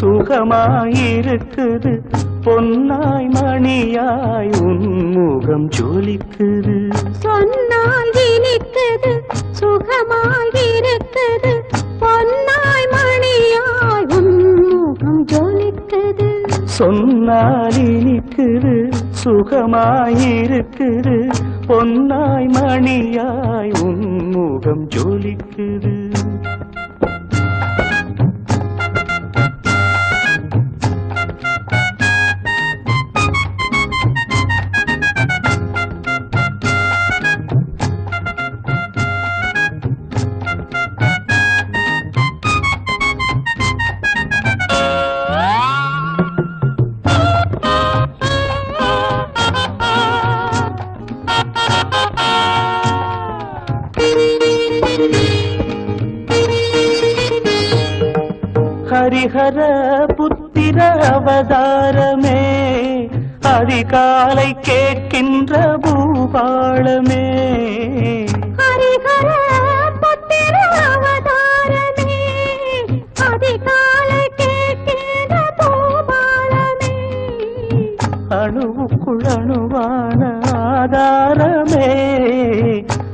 சுகமாயிருக்குது. பொன்னாய் மணியாய் உன்முகம் ஜொலிக்குது. சொன்னால் இனிக்குது சுகமாயிருக்குது பொன்னாய் மணியாய் உன்முகம் ஜொலிக்குது. சொன்னால் இனிக்குது சுகமாயிருக்குது. பொன்னாய் மணியாய் உன்முகம் ஜொலிக்குது. ஹரிஹர புத்திர அவதாரமே. அதிகாலை கேட்கின்ற பூபாளமே. ஹரிஹர புத்திர அவதாரமே. அதிகாலை கேட்கின்ற பூபாலமே அணுவுக்குள் அணுவான ஆதாரமே.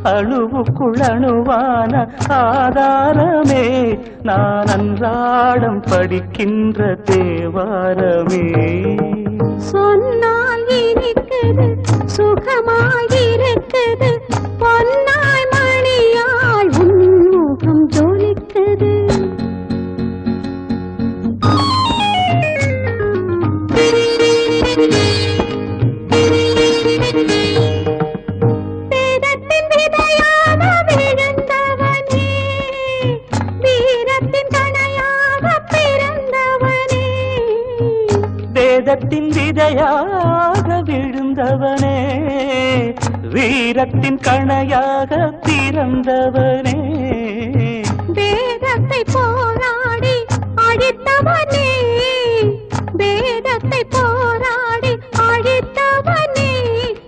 அழுவுக்குழணுவான ஆதாரமே. நான் அன்றாடம் படிக்கின்ற தேவாரமே. சொன்னால் இனிக்குது சுகமாயிருக்குது வேதத்தின் விதையாக விழுந்தவனே வீரத்தின் கணையாக பிறந்தவனே. வேதத்தை போராடி அழித்தவனே வேதத்தை போராடி அழித்தவனே.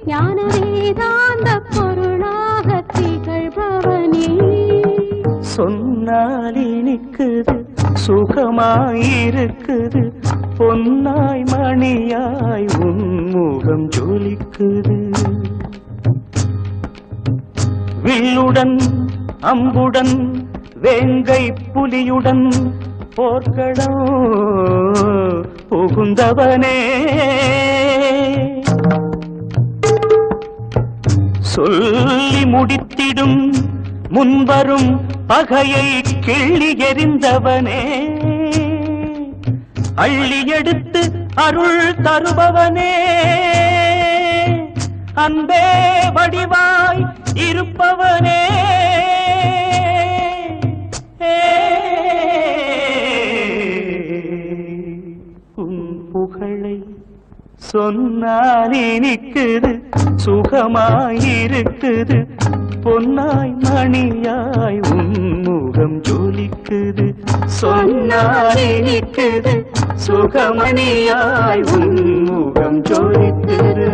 ஞான வேதாந்த பொருளாக திகழ்பவனே. சொன்னால் இனிக்குது சுகமாயிருக்குது. பொன்னாய் மணியாய் உன்முகம் ஜொலிக்குது. வில்லுடன் அம்புடன் வேங்கை புலியுடன் போர்க்களம் புகுந்தவனே. சொல்லி முடித்திடும் முன்வரும் பகையை கிள்ளி எறிந்தவனே. அள்ளி எடுத்து அருள் தருபவனே. அன்பே வடிவாய் இருப்பவனே. உன் புகழை சொன்னால் இனிக்குது சுகமாயிருக்குது. பொன்னாய் மணியாய் உன்முகம் ஜொலிக்குது சொன்னால் இனிக்குது சுகமணியாய் உன்முகம் ஜோதித்திரு